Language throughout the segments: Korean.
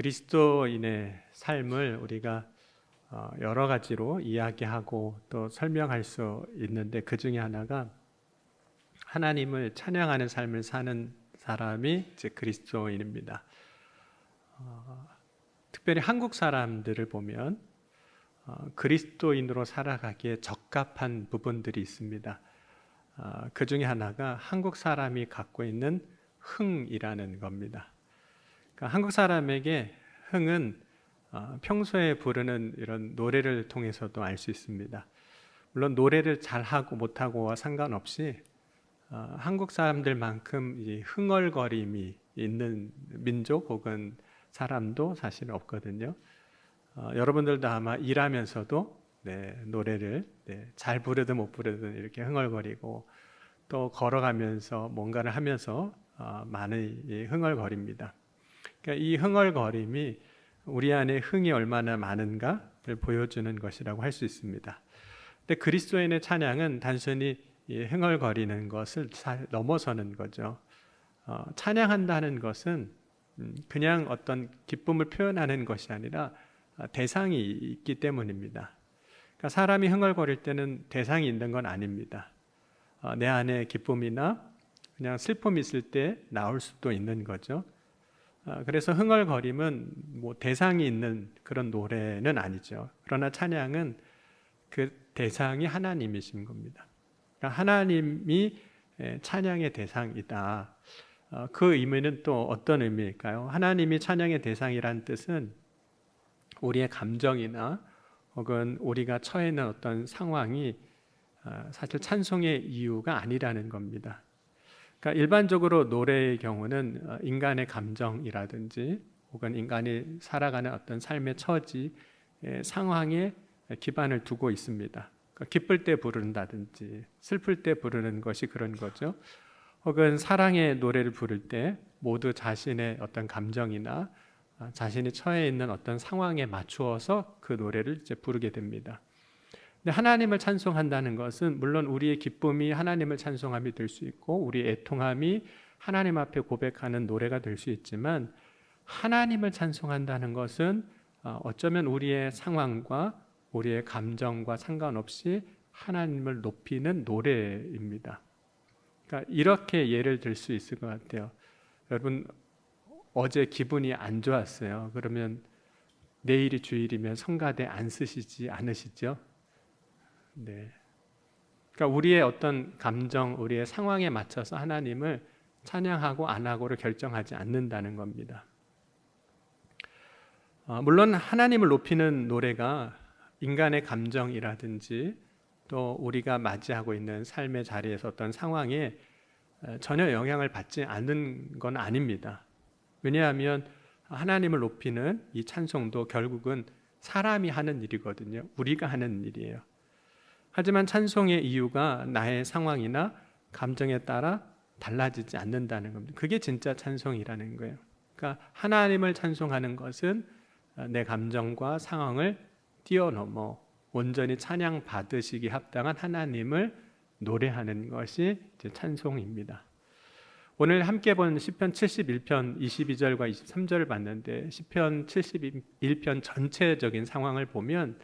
그리스도인의 삶을 우리가 어, 여러 가지로 이야기하고 또 설명할 수 있는데 그 중에 하나가 하나님을 찬양하는 삶을 사는 사람이 이제 그리스도인입니다. 어, 특별히 한국 사람들을 보면 어, 그리스도인으로 살아가기에 적합한 부분들이 있습니다. 어, 그 중에 하나가 한국 사람이 갖고 있는 흥이라는 겁니다. 그러니까 한국 사람에게 흥은 어, 평소에 부르는 이런 노래를 통해서도 알 수 있습니다. 물론 노래를 잘하고 못하고와 상관없이 어, 한국 사람들만큼 이 흥얼거림이 있는 민족 혹은 사람도 사실 없거든요. 어, 여러분들도 아마 일하면서도 네, 노래를 네, 잘 부르든 못 부르든 이렇게 흥얼거리고 또 걸어가면서 뭔가를 하면서 어, 많이 이 흥얼거립니다. 그러니까 이 흥얼거림이 우리 안에 흥이 얼마나 많은가를 보여주는 것이라고 할 수 있습니다. 근데 그리스도인의 찬양은 단순히 이 흥얼거리는 것을 잘 넘어서는 거죠. 어, 찬양한다는 것은 음, 그냥 어떤 기쁨을 표현하는 것이 아니라 아, 대상이 있기 때문입니다. 그러니까 사람이 흥얼거릴 때는 대상이 있는 건 아닙니다. 어, 내 안에 기쁨이나 그냥 슬픔이 있을 때 나올 수도 있는 거죠. 어, 그래서 흥얼거림은 뭐 대상이 있는 그런 노래는 아니죠. 그러나 찬양은 그 대상이 하나님이신 겁니다. 그러니까 하나님이 에, 찬양의 대상이다. 어, 그 의미는 또 어떤 의미일까요? 하나님이 찬양의 대상이란 뜻은 우리의 감정이나 혹은 우리가 처해 있는 어떤 상황이 어, 사실 찬송의 이유가 아니라는 겁니다. 그러니까 일반적으로 노래의 경우는 어, 인간의 감정이라든지 혹은 인간이 살아가는 어떤 삶의 처지, 의 상황에 기반을 두고 있습니다. 그러니까 기쁠 때 부른다든지 슬플 때 부르는 것이 그런 거죠. 혹은 사랑의 노래를 부를 때 모두 자신의 어떤 감정이나 아, 자신이 처해 있는 어떤 상황에 맞추어서 그 노래를 이제 부르게 됩니다. 근데 하나님을 찬송한다는 것은 물론 우리의 기쁨이 하나님을 찬송함이 될 수 있고 우리의 애통함이 하나님 앞에 고백하는 노래가 될 수 있지만 하나님을 찬송한다는 것은 어, 어쩌면 우리의 상황과 우리의 감정과 상관없이 하나님을 높이는 노래입니다. 그러니까 이렇게 예를 들 수 있을 것 같아요. 여러분 어제 기분이 안 좋았어요. 그러면 내일이 주일이면 성가대 안 쓰시지 않으시죠? 네. 그러니까 우리의 어떤 감정, 우리의 상황에 맞춰서 하나님을 찬양하고 안 하고를 결정하지 않는다는 겁니다. 어, 물론 하나님을 높이는 노래가 인간의 감정이라든지 또 우리가 맞이하고 있는 삶의 자리에서 어떤 상황에 전혀 영향을 받지 않는 건 아닙니다. 왜냐하면 하나님을 높이는 이 찬송도 결국은 사람이 하는 일이거든요. 우리가 하는 일이에요. 하지만 찬송의 이유가 나의 상황이나 감정에 따라 달라지지 않는다는 겁니다. 그게 진짜 찬송이라는 거예요. 그러니까 하나님을 찬송하는 것은 내 감정과 상황을 뛰어넘어 온전히 찬양 받으시기 합당한 하나님을 노래하는 것이 찬송입니다. 오늘 함께 본 시편 71편 22절과 23절을 봤는데 시편 71편 전체적인 상황을 보면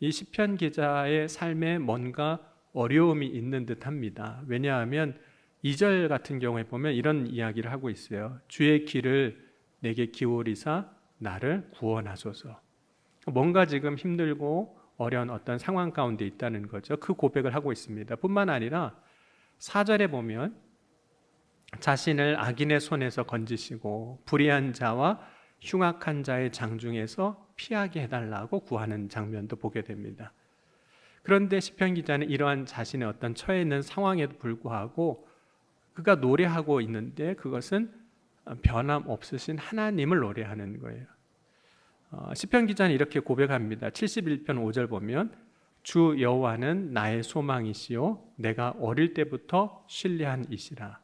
이 시편 기자의 삶에 뭔가 어려움이 있는 듯합니다. 왜냐하면 2절 같은 경우에 보면 이런 이야기를 하고 있어요. 주의 길을 내게 기울이사 나를 구원하소서. 뭔가 지금 힘들고 어려운 어떤 상황 가운데 있다는 거죠. 그 고백을 하고 있습니다. 뿐만 아니라 4절에 보면 자신을 악인의 손에서 건지시고 불의한 자와 흉악한 자의 장중에서 피하게 해달라고 구하는 장면도 보게 됩니다. 그런데 시편 기자는 이러한 자신의 어떤 처해 있는 상황에도 불구하고 그가 노래하고 있는데 그것은 변함 없으신 하나님을 노래하는 거예요. 어, 시편 기자는 이렇게 고백합니다. 71편 5절 보면 주 여호와는 나의 소망이시요 내가 어릴 때부터 신뢰한 이시라.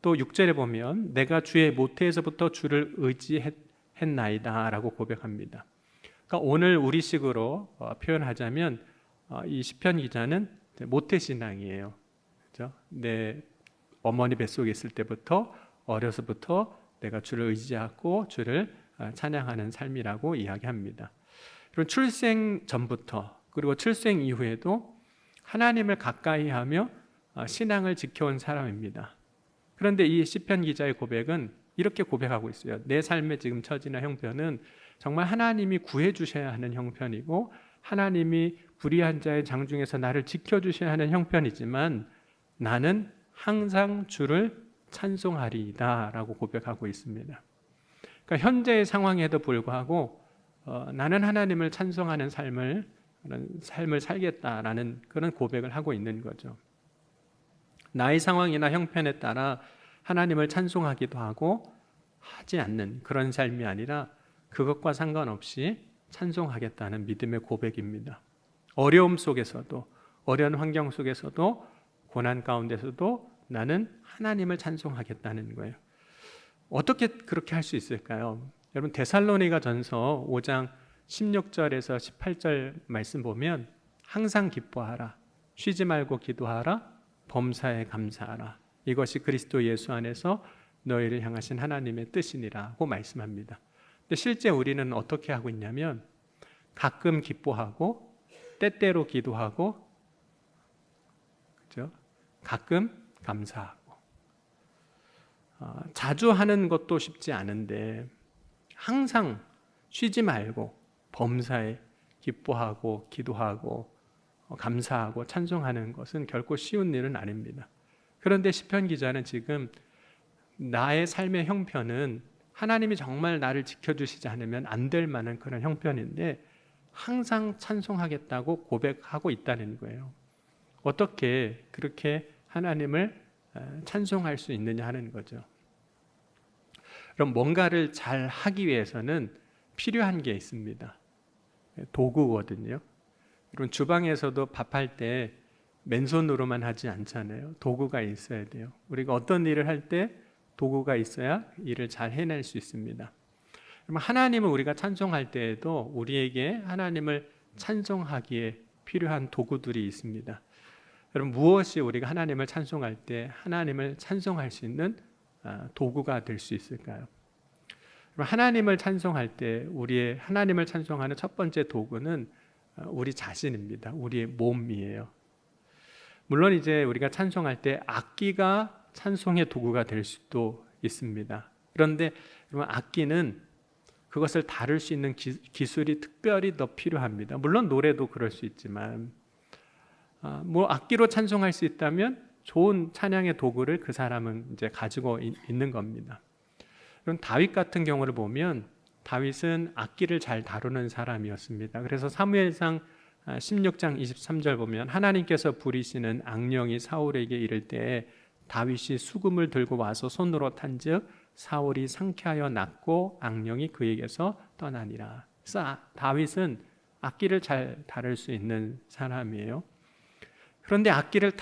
또 6절에 보면 내가 주의 모태에서부터 주를 의지했 나이다라고 고백합니다. 그러니까 오늘 우리식으로 어, 표현하자면 어, 이 시편 기자는 모태 신앙이에요. 그렇죠? 내 어머니 뱃속에 있을 때부터 어려서부터 내가 주를 의지하고 주를 아, 찬양하는 삶이라고 이야기합니다. 그리고 출생 전부터 그리고 출생 이후에도 하나님을 가까이하며 아, 신앙을 지켜온 사람입니다. 그런데 이 시편 기자의 고백은 이렇게 고백하고 있어요. 내 삶의 지금 처지나 형편은 정말 하나님이 구해 주셔야 하는 형편이고 하나님이 불의한 자의 장중에서 나를 지켜 주셔야 하는 형편이지만 나는 항상 주를 찬송하리이다라고 고백하고 있습니다. 그러니까 현재의 상황에도 불구하고 어, 나는 하나님을 찬송하는 삶을 삶을 살겠다라는 그런 고백을 하고 있는 거죠. 나의 상황이나 형편에 따라 하나님을 찬송하기도 하고 하지 않는 그런 삶이 아니라 그것과 상관없이 찬송하겠다는 믿음의 고백입니다. 어려움 속에서도 어려운 환경 속에서도 고난 가운데서도 나는 하나님을 찬송하겠다는 거예요. 어떻게 그렇게 할 수 있을까요? 여러분 데살로니가 전서 5장 16절에서 18절 말씀 보면 항상 기뻐하라 쉬지 말고 기도하라 범사에 감사하라 이것이 그리스도 예수 안에서 너희를 향하신 하나님의 뜻이니라고 말씀합니다. 근데 실제 우리는 어떻게 하고 있냐면 가끔 기뻐하고 때때로 기도하고 그죠? 가끔 감사하고 어, 자주 하는 것도 쉽지 않은데 항상 쉬지 말고 범사에 기뻐하고 기도하고 어, 감사하고 찬송하는 것은 결코 쉬운 일은 아닙니다. 그런데 시편 기자는 지금 나의 삶의 형편은 하나님이 정말 나를 지켜주시지 않으면 안 될 만한 그런 형편인데 항상 찬송하겠다고 고백하고 있다는 거예요. 어떻게 그렇게 하나님을 찬송할 수 있느냐 하는 거죠. 그럼 뭔가를 잘 하기 위해서는 필요한 게 있습니다. 도구거든요. 여러분 주방에서도 밥할 때 맨손으로만 하지 않잖아요. 도구가 있어야 돼요. 우리가 어떤 일을 할 때 도구가 있어야 일을 잘 해낼 수 있습니다. 그럼 하나님을 우리가 찬송할 때에도 우리에게 하나님을 찬송하기에 필요한 도구들이 있습니다. 여러분 무엇이 우리가 하나님을 찬송할 때 하나님을 찬송할 수 있는 아, 도구가 될 수 있을까요? 하나님을 찬송할 때 우리의 하나님을 찬송하는 첫 번째 도구는 아, 우리 자신입니다. 우리의 몸이에요. 물론 이제 우리가 찬송할 때 악기가 찬송의 도구가 될 수도 있습니다. 그런데 여러분 악기는 그것을 다룰 수 있는 기, 술이 특별히 더 필요합니다. 물론 노래도 그럴 수 있지만 아, 뭐 악기로 찬송할 수 있다면 좋은 찬양의 도구를 그 사람은 이제 가지고 있 는 겁니다. 그럼 다윗 같은 경우를 보면 다윗은 악기를 잘 다루는 사람이었습니다. 그래서 사무엘상 16장 아, 23절 보면 하나님께서 부리시는 악령이 사울에게 이를 때 다윗이 수금을 들고 와서 손으로 탄즉 사울이 상쾌하여 낫고 악령이 그에게서 떠나니라. 그래서 다윗은 악기를 잘 다룰 수 있는 사람이에요. 그런데 악기를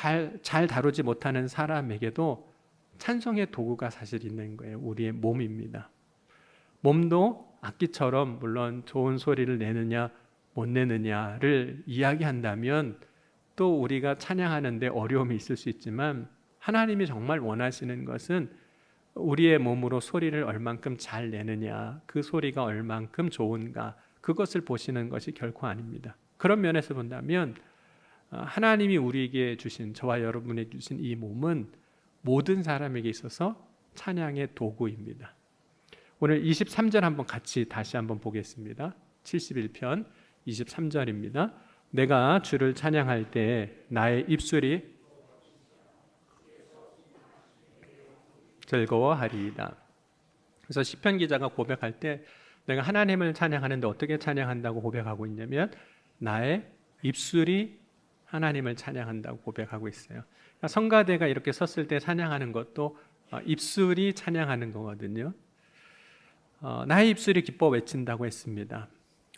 잘 다루지 못하는 사람에게도 찬송의 도구가 사실 있는 거예요. 우리의 몸입니다. 몸도 악기처럼 물론 좋은 소리를 내느냐 못 내느냐를 이야기한다면 또 우리가 찬양하는데 어려움이 있을 수 있지만 하나님이 정말 원하시는 것은 우리의 몸으로 소리를 얼만큼 잘 내느냐, 그 소리가 얼만큼 좋은가, 그것을 보시는 것이 결코 아닙니다. 그런 면에서 본다면 어, 하나님이 우리에게 주신 저와 여러분에게 주신 이 몸은 모든 사람에게 있어서 찬양의 도구입니다. 오늘 23절 한번 같이 다시 한번 보겠습니다. 71편 23절입니다. 내가 주를 찬양할 때 나의 입술이 즐거워하리이다. 그래서 시편 기자가 고백할 때 내가 하나님을 찬양하는데 어떻게 찬양한다고 고백하고 있냐면 나의 입술이 하나님을 찬양한다고 고백하고 있어요. 그러니까 성가대가 이렇게 섰을 때 찬양하는 것도 어, 입술이 찬양하는 거거든요. 어, 나의 입술이 기뻐 외친다고 했습니다.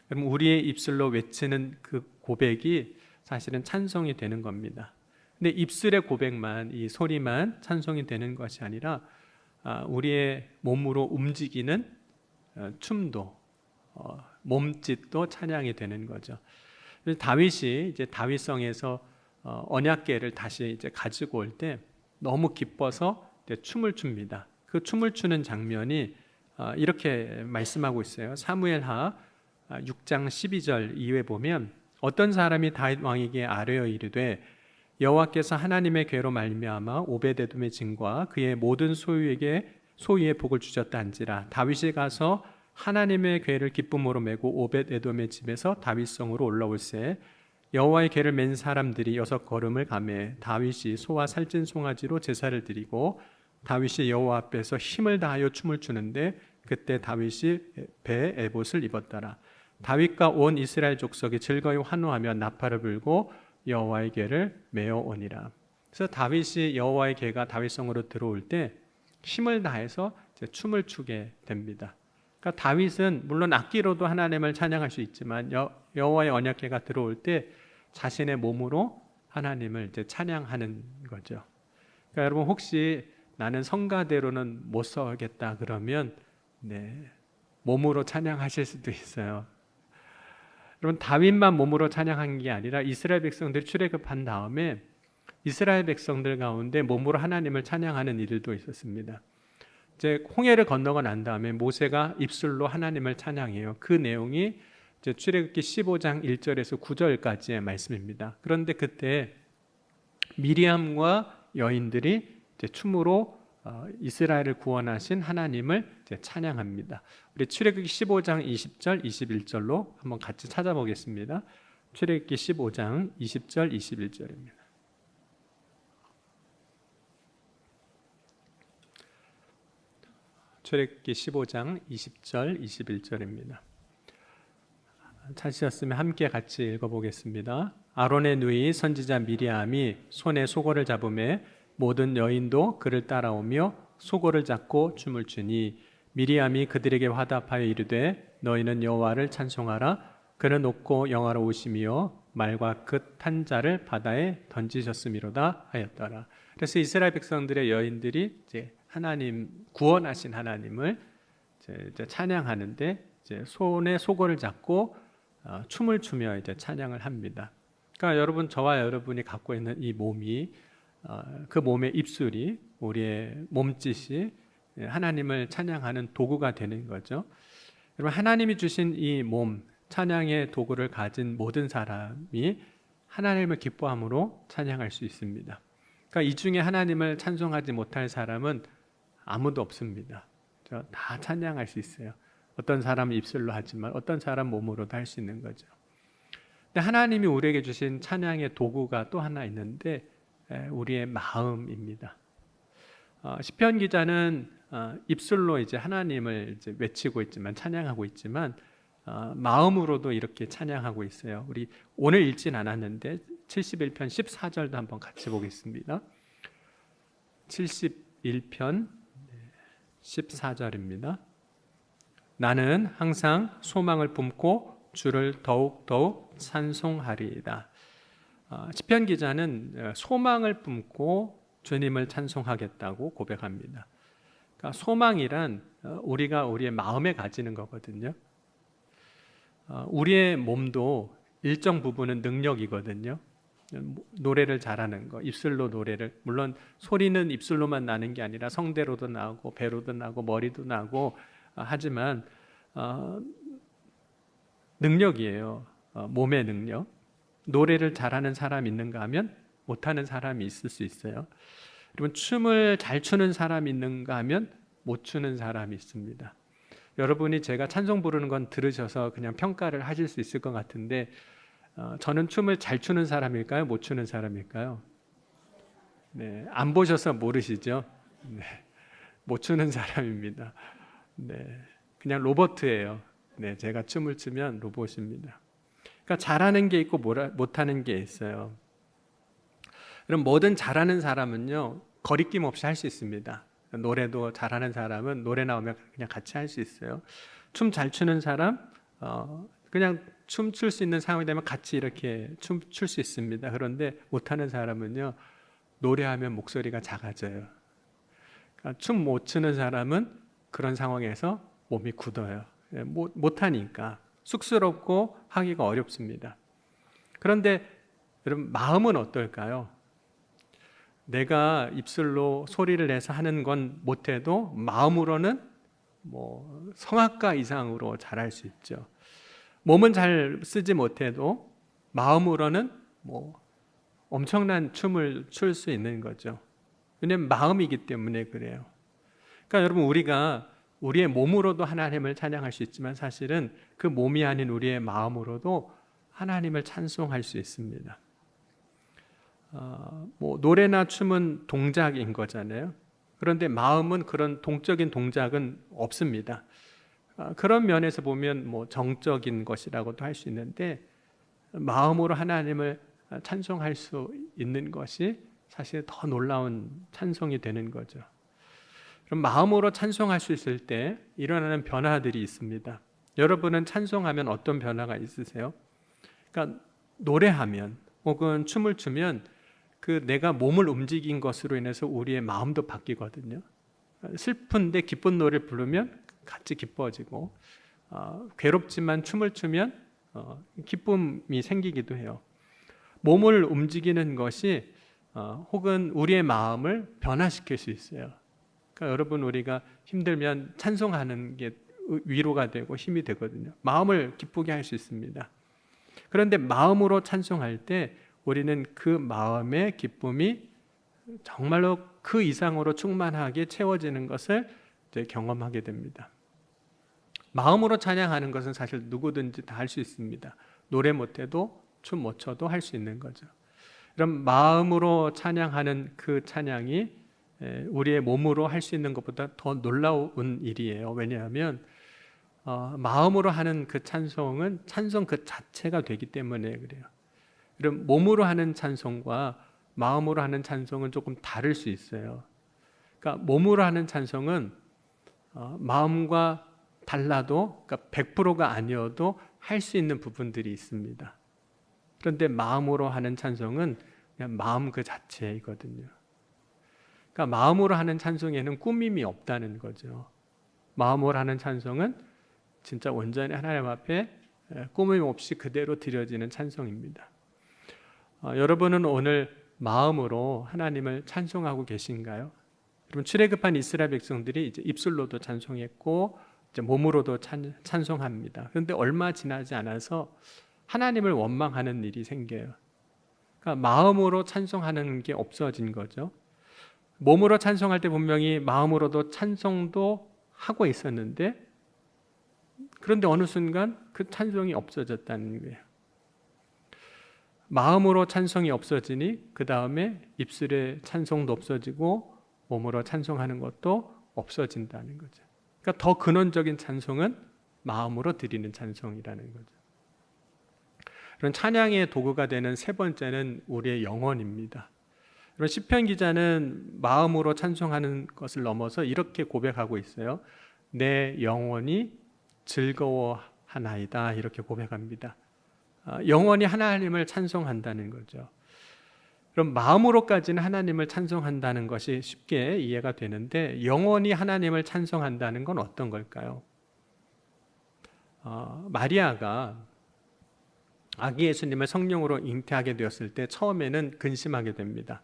그럼 우리의 입술로 외치는 그 고백이 사실은 찬송이 되는 겁니다. 근데 입술의 고백만 이 소리만 찬송이 되는 것이 아니라 아, 우리의 몸으로 움직이는 어, 춤도 어, 몸짓도 찬양이 되는 거죠. 다윗이 이제 다윗성에서 어, 언약궤를 다시 이제 가지고 올 때 너무 기뻐서 춤을 춥니다. 그 춤을 추는 장면이 아, 이렇게 말씀하고 있어요. 사무엘하 6장 12절 이후에 보면 어떤 사람이 다윗 왕에게 아뢰어 이르되 여호와께서 하나님의 괴로 말미암아 오베데돔의 증과 그의 모든 소유에게 소유의 복을 주셨다 한지라. 다윗이 가서 하나님의 괴를 기쁨으로 메고 오벳에돔의 집에서 다윗성으로 올라올세 여호와의 괴를 맨 사람들이 여섯 걸음을 가매 다윗이 소와 살찐 송아지로 제사를 드리고 다윗이 여호와 앞에서 힘을 다하여 춤을 추는데 그때 다윗이 배에 에봇을 입었더라 다윗과 온 이스라엘 족속이 즐거이 환호하며 나팔을 불고 여호와의 궤를 메어 오니라. 그래서 다윗이 여호와의 궤가 다윗성으로 들어올 때 힘을 다해서 춤을 추게 됩니다. 그러니까 다윗은 물론 악기로도 하나님을 찬양할 수 있지만 여, 여호와의 언약궤가 들어올 때 자신의 몸으로 하나님을 이제 찬양하는 거죠. 그러니까 여러분 혹시 나는 성가대로는 못 서겠다 그러면 네, 몸으로 찬양하실 수도 있어요. 여러분 다윗만 몸으로 찬양한 게 아니라 이스라엘 백성들이 출애굽한 다음에 이스라엘 백성들 가운데 몸으로 하나님을 찬양하는 일도 있었습니다. 이제 홍해를 건너고 난 다음에 모세가 입술로 하나님을 찬양해요. 그 내용이 이제 출애굽기 15장 1절에서 9절까지의 말씀입니다. 그런데 그때 미리암과 여인들이 춤으로 어, 이스라엘을 구원하신 하나님을 찬양합니다. 우리 출애굽기 15장 20절 21절로 한번 같이 찾아보겠습니다. 출애굽기 15장 20절 21절입니다. 출애굽기 15장 20절 21절입니다. 찾으셨으면 함께 같이 읽어보겠습니다. 아론의 누이 선지자 미리암이 손에 소고를 잡음에 모든 여인도 그를 따라오며 소고를 잡고 춤을 추니 미리암이 그들에게 화답하여 이르되 너희는 여호와를 찬송하라 그는 높고 영화로우시며 말과 그탄 자를 바다에 던지셨음이로다 하였더라. 그래서 이스라엘 백성들의 여인들이 이제 하나님 구원하신 하나님을 이제 찬양하는데 이제 손에 소고를 잡고 어, 춤을 추며 이제 찬양을 합니다. 그러니까 여러분 저와 여러분이 갖고 있는 이 몸이 어, 그 몸의 입술이 우리의 몸짓이 하나님을 찬양하는 도구가 되는 거죠. 여러분 하나님이 주신 이 몸 찬양의 도구를 가진 모든 사람이 하나님을 기뻐함으로 찬양할 수 있습니다. 그러니까 이 중에 하나님을 찬송하지 못할 사람은 아무도 없습니다. 다 찬양할 수 있어요. 어떤 사람은 입술로 하지만 어떤 사람 몸으로도 할 수 있는 거죠. 근데 하나님이 우리에게 주신 찬양의 도구가 또 하나 있는데 우리의 마음입니다. 어, 시편 기자는 어, 입술로 이제 하나님을 이제 외치고 있지만 찬양하고 있지만 어, 마음으로도 이렇게 찬양하고 있어요. 우리 오늘 읽진 않았는데 71편 14절도 한번 같이 보겠습니다. 71편 14절입니다. 나는 항상 소망을 품고 주를 더욱 더욱 찬송하리이다. 어, 시편 기자는 어, 소망을 품고 주님을 찬송하겠다고 고백합니다. 그러니까 소망이란 어, 우리가 우리의 마음에 가지는 거거든요. 우리의 몸도 일정 부분은 능력이거든요. 노래를 잘하는 거, 입술로 노래를 물론 소리는 입술로만 나는 게 아니라 성대로도 나고 배로도 나고 머리도 나고 하지만 어, 능력이에요. 어, 몸의 능력. 노래를 잘하는 사람 있는가 하면 못하는 사람이 있을 수 있어요. 여러분 춤을 잘 추는 사람 있는가 하면 못 추는 사람이 있습니다. 여러분이 제가 찬송 부르는 건 들으셔서 그냥 평가를 하실 수 있을 것 같은데 어, 저는 춤을 잘 추는 사람일까요? 못 추는 사람일까요? 네, 안 보셔서 모르시죠? 네, 못 추는 사람입니다. 네, 그냥 로버트예요. 네, 제가 춤을 추면 로봇입니다. 그러니까 잘하는 게 있고 못하는 게 있어요. 그럼 뭐든 잘하는 사람은요 거리낌 없이 할 수 있습니다. 노래도 잘하는 사람은 노래 나오면 그냥 같이 할 수 있어요. 춤 잘 추는 사람 어, 그냥 춤 출 수 있는 상황이 되면 같이 이렇게 춤 출 수 있습니다. 그런데 못하는 사람은요 노래하면 목소리가 작아져요. 그러니까 춤못 추는 사람은 그런 상황에서 몸이 굳어요. 예, 못, 못하니까. 쑥스럽고 하기가 어렵습니다. 그런데 여러분 마음은 어떨까요? 내가 입술로 소리를 내서 하는 건 못해도 마음으로는 뭐 성악가 이상으로 잘할 수 있죠. 몸은 잘 쓰지 못해도 마음으로는 뭐 엄청난 춤을 출 수 있는 거죠. 왜냐하면 마음이기 때문에 그래요. 그러니까 여러분 우리가 우리의 몸으로도 하나님을 찬양할 수 있지만 사실은 그 몸이 아닌 우리의 마음으로도 하나님을 찬송할 수 있습니다. 어, 뭐 노래나 춤은 동작인 거잖아요. 그런데 마음은 그런 동적인 동작은 없습니다. 어, 그런 면에서 보면 뭐 정적인 것이라고도 할 수 있는데 마음으로 하나님을 찬송할 수 있는 것이 사실 더 놀라운 찬송이 되는 거죠. 그럼 마음으로 찬송할 수 있을 때 일어나는 변화들이 있습니다. 여러분은 찬송하면 어떤 변화가 있으세요? 그러니까 노래하면 혹은 춤을 추면 그 내가 몸을 움직인 것으로 인해서 우리의 마음도 바뀌거든요. 슬픈데 기쁜 노래를 부르면 같이 기뻐지고 어, 괴롭지만 춤을 추면 어, 기쁨이 생기기도 해요. 몸을 움직이는 것이 어, 혹은 우리의 마음을 변화시킬 수 있어요. 그러니까 여러분 우리가 힘들면 찬송하는 게 위로가 되고 힘이 되거든요. 마음을 기쁘게 할 수 있습니다. 그런데 마음으로 찬송할 때 우리는 그 마음의 기쁨이 정말로 그 이상으로 충만하게 채워지는 것을 경험하게 됩니다. 마음으로 찬양하는 것은 사실 누구든지 다 할 수 있습니다. 노래 못해도 춤 못 춰도 할 수 있는 거죠. 그럼 마음으로 찬양하는 그 찬양이 우리의 몸으로 할 수 있는 것보다 더 놀라운 일이에요. 왜냐하면 어, 마음으로 하는 그 찬송은 찬송 그 자체가 되기 때문에 그래요. 그럼 몸으로 하는 찬송과 마음으로 하는 찬송은 조금 다를 수 있어요. 그러니까 몸으로 하는 찬송은 어, 마음과 달라도 그러니까 100%가 아니어도 할 수 있는 부분들이 있습니다. 그런데 마음으로 하는 찬송은 그냥 마음 그 자체이거든요. 그러니까 마음으로 하는 찬송에는 꾸밈이 없다는 거죠. 마음으로 하는 찬송은 진짜 온전히 하나님 앞에 꾸밈 없이 그대로 드려지는 찬송입니다. 어, 여러분은 오늘 마음으로 하나님을 찬송하고 계신가요? 여러분 출애굽한 이스라엘 백성들이 이제 입술로도 찬송했고 이제 몸으로도 찬, 찬송합니다. 그런데 얼마 지나지 않아서 하나님을 원망하는 일이 생겨요. 그러니까 마음으로 찬송하는 게 없어진 거죠. 몸으로 찬송할 때 분명히 마음으로도 찬송도 하고 있었는데 그런데 어느 순간 그 찬송이 없어졌다는 거예요. 마음으로 찬송이 없어지니 그 다음에 입술에 찬송도 없어지고 몸으로 찬송하는 것도 없어진다는 거죠. 그러니까 더 근원적인 찬송은 마음으로 드리는 찬송이라는 거죠. 그런 찬양의 도구가 되는 세 번째는 우리의 영혼입니다. 그런 시편 기자는 마음으로 찬송하는 것을 넘어서 이렇게 고백하고 있어요. 내 영혼이 즐거워하나이다 이렇게 고백합니다. 아, 영원히 하나님을 찬송한다는 거죠. 그럼 마음으로까지는 하나님을 찬송한다는 것이 쉽게 이해가 되는데 영원히 하나님을 찬송한다는 건 어떤 걸까요? 어, 마리아가 아기 예수님을 성령으로 잉태하게 되었을 때 처음에는 근심하게 됩니다.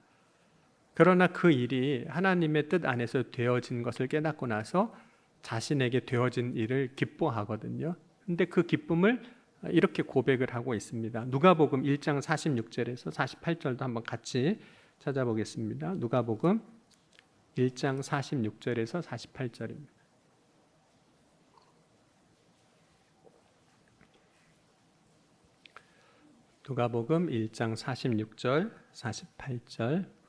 그러나 그 일이 하나님의 뜻 안에서 되어진 것을 깨닫고 나서 자신에게 되어진 일을 기뻐하거든요. 근데 그 기쁨을 이렇게 고백을 하고 있습니다. 누가복음 1장 46절에서 48절도 한번 같이 찾아보겠습니다. 누가복음 1장 46절에서 48절입니다. 누가복음 1장 46절 48절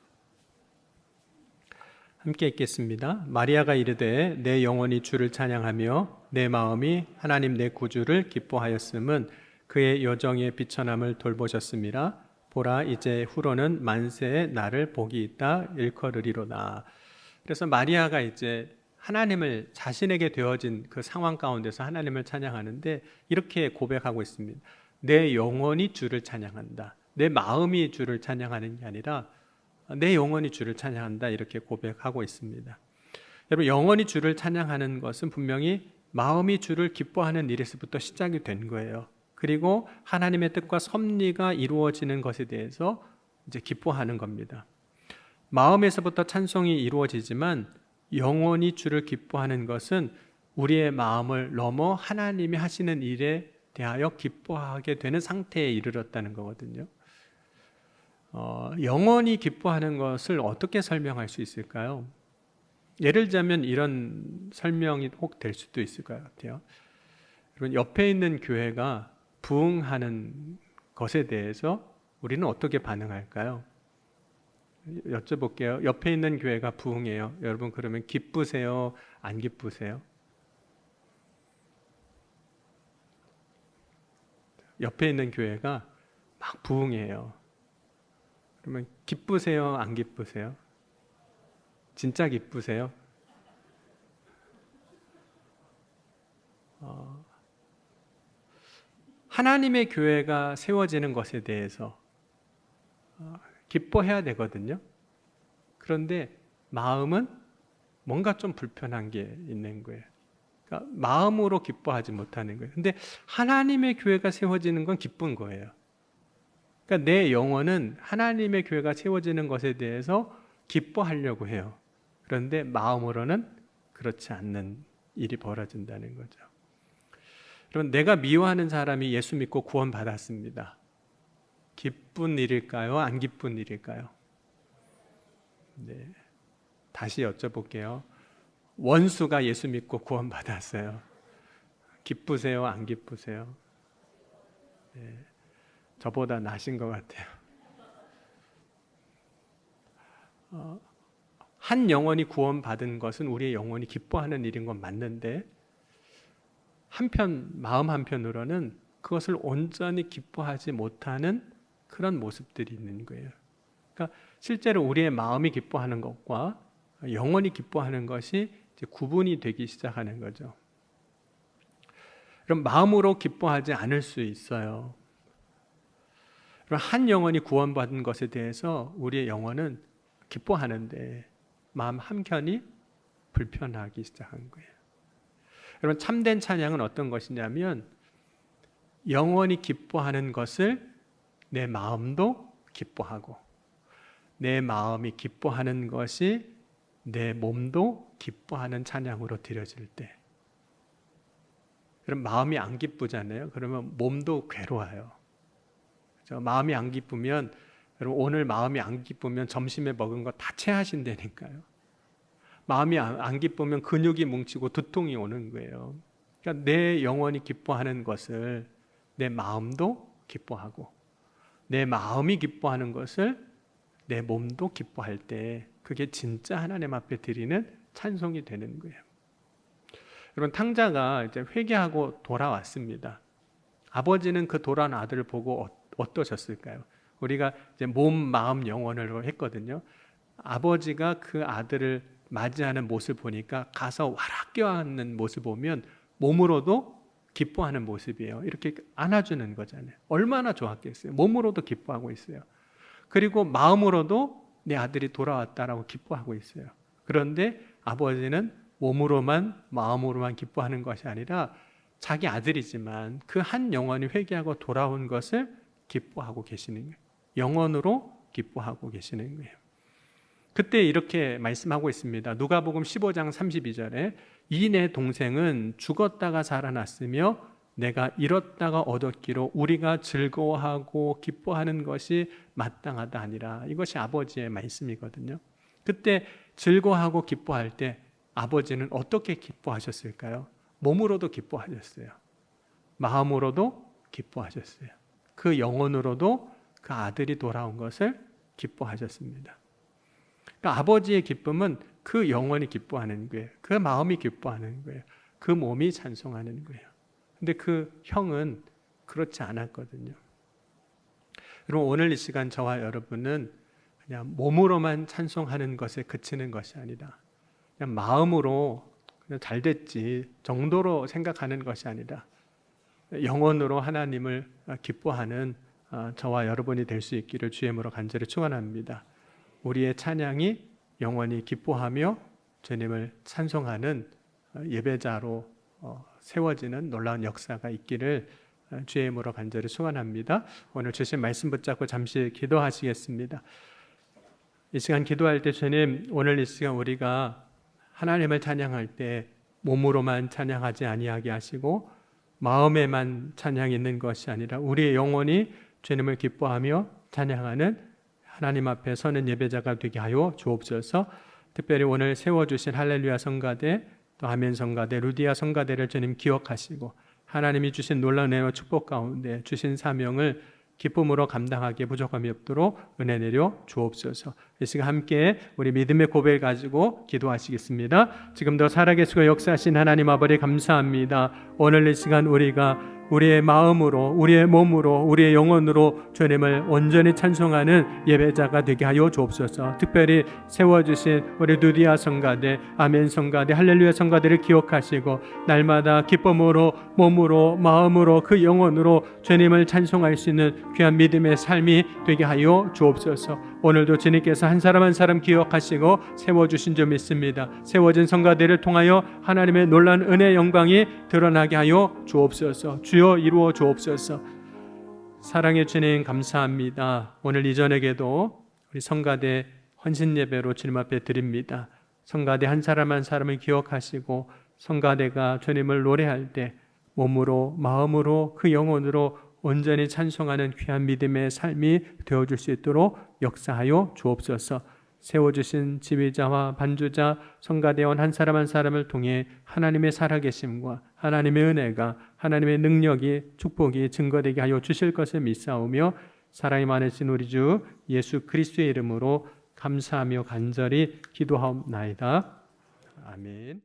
함께 읽겠습니다. 마리아가 이르되 내 영혼이 주를 찬양하며 내 마음이 하나님 내 구주를 기뻐하였음은 그의 여정의 비천함을 돌보셨습니다. 보라 이제 후로는 만세의 나를 복이 있다 일컬으리로다. 그래서 마리아가 이제 하나님을 자신에게 되어진 그 상황 가운데서 하나님을 찬양하는데 이렇게 고백하고 있습니다. 내 영혼이 주를 찬양한다. 내 마음이 주를 찬양하는 게 아니라 내 영혼이 주를 찬양한다. 이렇게 고백하고 있습니다. 여러분, 영혼이 주를 찬양하는 것은 분명히 마음이 주를 기뻐하는 일에서부터 시작이 된 거예요. 그리고 하나님의 뜻과 섭리가 이루어지는 것에 대해서 이제 기뻐하는 겁니다. 마음에서부터 찬송이 이루어지지만 영원히 주를 기뻐하는 것은 우리의 마음을 넘어 하나님이 하시는 일에 대하여 기뻐하게 되는 상태에 이르렀다는 거거든요. 어, 영원히 기뻐하는 것을 어떻게 설명할 수 있을까요? 예를 들자면 이런 설명이 혹 될 수도 있을 것 같아요. 여러분 옆에 있는 교회가 부흥하는 것에 대해서 우리는 어떻게 반응할까요? 여쭤볼게요. 옆에 있는 교회가 부흥해요. 여러분 그러면 기쁘세요? 안 기쁘세요? 옆에 있는 교회가 막 부흥해요. 그러면 기쁘세요? 안 기쁘세요? 진짜 기쁘세요? 어, 하나님의 교회가 세워지는 것에 대해서 어, 기뻐해야 되거든요. 그런데 마음은 뭔가 좀 불편한 게 있는 거예요. 그러니까 마음으로 기뻐하지 못하는 거예요. 근데 하나님의 교회가 세워지는 건 기쁜 거예요. 그러니까 내 영혼은 하나님의 교회가 세워지는 것에 대해서 기뻐하려고 해요. 그런데 마음으로는 그렇지 않는 일이 벌어진다는 거죠. 여러분, 내가 미워하는 사람이 예수 믿고 구원 받았습니다. 기쁜 일일까요? 안 기쁜 일일까요? 네. 다시 여쭤볼게요. 원수가 예수 믿고 구원 받았어요. 기쁘세요? 안 기쁘세요? 네. 저보다 나신 것 같아요. 어, 한 영혼이 구원받은 것은 우리의 영혼이 기뻐하는 일인 건 맞는데 한편 마음 한편으로는 그것을 온전히 기뻐하지 못하는 그런 모습들이 있는 거예요. 그러니까 실제로 우리의 마음이 기뻐하는 것과 영혼이 기뻐하는 것이 구분이 되기 시작하는 거죠. 그럼 마음으로 기뻐하지 않을 수 있어요. 한 영혼이 구원받은 것에 대해서 우리의 영혼은 기뻐하는데 마음 한켠이 불편하기 시작한 거예요. 여러분 참된 찬양은 어떤 것이냐면 영원히 기뻐하는 것을 내 마음도 기뻐하고 내 마음이 기뻐하는 것이 내 몸도 기뻐하는 찬양으로 드려질 때 그럼 마음이 안 기쁘잖아요. 그러면 몸도 괴로워요. 마음이 안 기쁘면 여러분 오늘 마음이 안 기쁘면 점심에 먹은 거 다 체하신다니까요. 마음이 안, 안 기쁘면 근육이 뭉치고 두통이 오는 거예요. 그러니까 내 영혼이 기뻐하는 것을 내 마음도 기뻐하고 내 마음이 기뻐하는 것을 내 몸도 기뻐할 때 그게 진짜 하나님 앞에 드리는 찬송이 되는 거예요. 여러분 탕자가 이제 회개하고 돌아왔습니다. 아버지는 그 돌아온 아들을 보고 어떠셨을까요? 우리가 이제 몸, 마음, 영혼으로 했거든요. 아버지가 그 아들을 맞이하는 모습을 보니까 가서 와락 껴안는 모습 보면 몸으로도 기뻐하는 모습이에요. 이렇게 안아주는 거잖아요. 얼마나 좋았겠어요. 몸으로도 기뻐하고 있어요. 그리고 마음으로도 내 아들이 돌아왔다라고 기뻐하고 있어요. 그런데 아버지는 몸으로만 마음으로만 기뻐하는 것이 아니라 자기 아들이지만 그 한 영혼이 회개하고 돌아온 것을 기뻐하고 계시는 거예요. 영원으로 기뻐하고 계시는 거예요. 그때 이렇게 말씀하고 있습니다. 누가복음 15장 32절에 이 내 동생은 죽었다가 살아났으며 내가 잃었다가 얻었기로 우리가 즐거워하고 기뻐하는 것이 마땅하다 아니라 이것이 아버지의 말씀이거든요. 그때 즐거워하고 기뻐할 때 아버지는 어떻게 기뻐하셨을까요? 몸으로도 기뻐하셨어요. 마음으로도 기뻐하셨어요. 그 영혼으로도 그 아들이 돌아온 것을 기뻐하셨습니다. 그러니까 아버지의 기쁨은 그 영혼이 기뻐하는 거예요. 그 마음이 기뻐하는 거예요. 그 몸이 찬송하는 거예요. 근데 그 형은 그렇지 않았거든요. 여러분 오늘 이 시간 저와 여러분은 그냥 몸으로만 찬송하는 것에 그치는 것이 아니라 그냥 마음으로 그냥 잘 됐지 정도로 생각하는 것이 아니라 영혼으로 하나님을 기뻐하는 어, 저와 여러분이 될 수 있기를 주임으로 간절히 축원합니다. 우리의 찬양이 영원히 기뻐하며 주님을 찬송하는 어, 예배자로 어, 세워지는 놀라운 역사가 있기를 주의 이름으로 간절히 소원합니다. 오늘 주신 말씀 붙잡고 잠시 기도하시겠습니다. 이 시간 기도할 때 주님 오늘 이 시간 우리가 하나님을 찬양할 때 몸으로만 찬양하지 아니하게 하시고 마음에만 찬양이 있는 것이 아니라 우리의 영혼이 주님을 기뻐하며 찬양하는 하나님 앞에 서는 예배자가 되게 하여 주옵소서. 특별히 오늘 세워주신 할렐루야 성가대 또 아멘 성가대 루디아 성가대를 주님 기억하시고 하나님이 주신 놀라운 축복 가운데 주신 사명을 기쁨으로 감당하기에 부족함이 없도록 은혜 내려 주옵소서. 이 시간 함께 우리 믿음의 고백을 가지고 기도하시겠습니다. 지금도 살아계시고 역사하신 하나님 아버지 감사합니다. 오늘 이 시간 우리가 우리의 마음으로 우리의 몸으로 우리의 영혼으로 주님을 온전히 찬송하는 예배자가 되게 하여 주옵소서. 특별히 세워 주신 우리 누디아 성가대, 아멘 성가대, 할렐루야 성가대를 기억하시고 날마다 기쁨으로 몸으로 마음으로 그 영혼으로 주님을 찬송할 수 있는 귀한 믿음의 삶이 되게 하여 주옵소서. 오늘도 주님께서 한 사람 한 사람 기억하시고 세워주신 점 있습니다. 세워진 성가대를 통하여 하나님의 놀란 은혜 영광이 드러나게 하여 주옵소서. 주여 이루어 주옵소서. 사랑의 주님 감사합니다. 오늘 이전에게도 우리 성가대 헌신 예배로 주님 앞에 드립니다. 성가대 한 사람 한 사람을 기억하시고 성가대가 주님을 노래할 때 몸으로 마음으로 그 영혼으로 온전히 찬송하는 귀한 믿음의 삶이 되어줄 수 있도록 역사하여 주옵소서. 세워주신 지휘자와 반주자 성가대원 한 사람 한 사람을 통해 하나님의 살아계심과 하나님의 은혜가 하나님의 능력이 축복이 증거되게 하여 주실 것을 믿사오며 사랑이 많으신 우리 주 예수 그리스도의 이름으로 감사하며 간절히 기도하옵나이다. 아멘.